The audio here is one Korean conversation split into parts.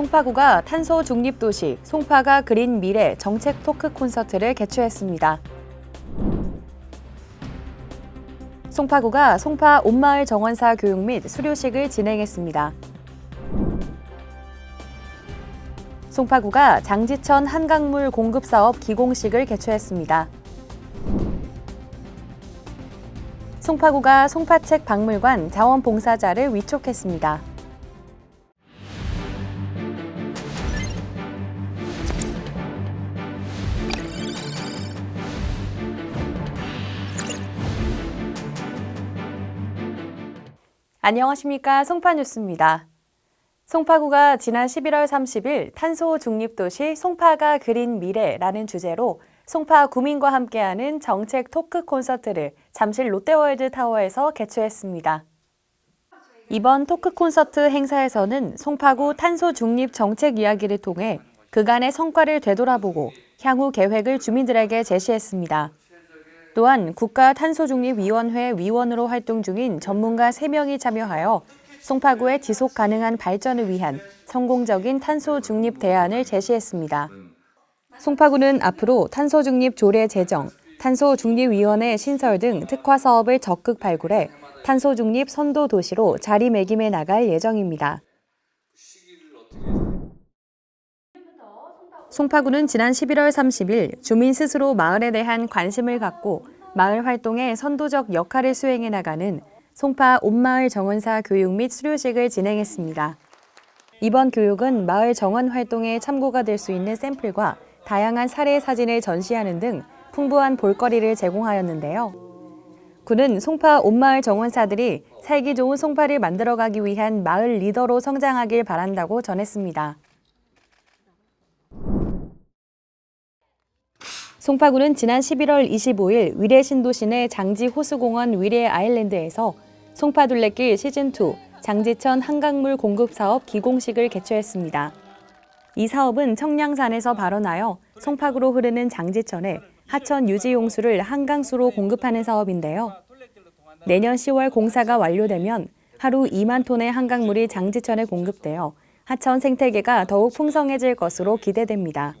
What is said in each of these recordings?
송파구가 탄소 중립 도시 송파가 그린 미래 정책 토크 콘서트를 개최했습니다. 송파구가 송파 온마을 정원사 교육 및 수료식을 진행했습니다. 송파구가 장지천 한강물 공급 사업 기공식을 개최했습니다. 송파구가 송파책 박물관 자원봉사자를 위촉했습니다. 안녕하십니까. 송파 뉴스입니다. 송파구가 지난 11월 30일 탄소 중립도시 송파가 그린 미래라는 주제로 송파 구민과 함께하는 정책 토크 콘서트를 잠실 롯데월드 타워에서 개최했습니다. 이번 토크 콘서트 행사에서는 송파구 탄소 중립 정책 이야기를 통해 그간의 성과를 되돌아보고 향후 계획을 주민들에게 제시했습니다. 또한 국가탄소중립위원회 위원으로 활동 중인 전문가 3명이 참여하여 송파구의 지속 가능한 발전을 위한 성공적인 탄소 중립 대안을 제시했습니다. 송파구는 앞으로 탄소 중립 조례 제정, 탄소 중립위원회 신설 등 특화 사업을 적극 발굴해 탄소 중립 선도 도시로 자리매김해 나갈 예정입니다. 송파구는 지난 11월 30일 주민 스스로 마을에 대한 관심을 갖고 마을 활동에 선도적 역할을 수행해 나가는 송파 온마을 정원사 교육 및 수료식을 진행했습니다. 이번 교육은 마을 정원 활동에 참고가 될 수 있는 샘플과 다양한 사례 사진을 전시하는 등 풍부한 볼거리를 제공하였는데요. 구는 송파 온마을 정원사들이 살기 좋은 송파를 만들어가기 위한 마을 리더로 성장하길 바란다고 전했습니다. 송파구는 지난 11월 25일 위례 신도시내 장지 호수공원 위례 아일랜드에서 송파둘레길 시즌2 장지천 한강물 공급 사업 기공식을 개최했습니다. 이 사업은 청량산에서 발원하여 송파구로 흐르는 장지천에 하천 유지 용수를 한강수로 공급하는 사업인데요. 내년 10월 공사가 완료되면 하루 2만 톤의 한강물이 장지천에 공급되어 하천 생태계가 더욱 풍성해질 것으로 기대됩니다.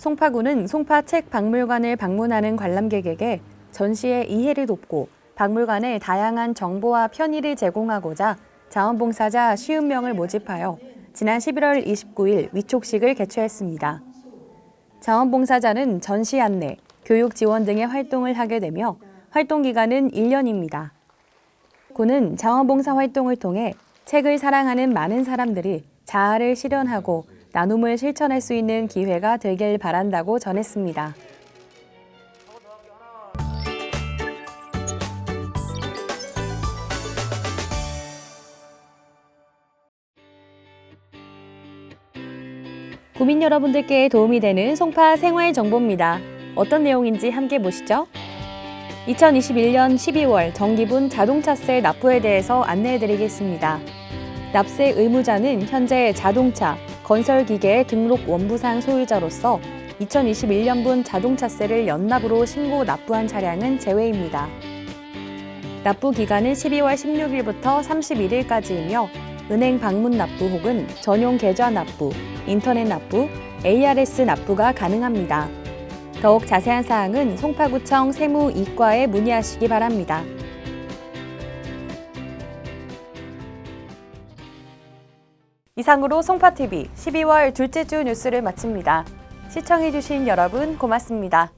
송파구는 송파책 박물관을 방문하는 관람객에게 전시의 이해를 돕고 박물관의 다양한 정보와 편의를 제공하고자 자원봉사자 50명을 모집하여 지난 11월 29일 위촉식을 개최했습니다. 자원봉사자는 전시 안내, 교육 지원 등의 활동을 하게 되며 활동 기간은 1년입니다. 구는 자원봉사 활동을 통해 책을 사랑하는 많은 사람들이 자아를 실현하고 나눔을 실천할 수 있는 기회가 되길 바란다고 전했습니다. 구민 여러분들께 도움이 되는 송파 생활 정보입니다. 어떤 내용인지 함께 보시죠. 2021년 12월 정기분 자동차세 납부에 대해서 안내해 드리겠습니다. 납세 의무자는 현재 자동차, 건설기계 등록 원부상 소유자로서 2021년분 자동차세를 연납으로 신고 납부한 차량은 제외입니다. 납부 기간은 12월 16일부터 31일까지이며 은행 방문 납부 혹은 전용 계좌 납부, 인터넷 납부, ARS 납부가 가능합니다. 더욱 자세한 사항은 송파구청 세무 이과에 문의하시기 바랍니다. 이상으로 송파TV 12월 둘째 주 뉴스를 마칩니다. 시청해주신 여러분 고맙습니다.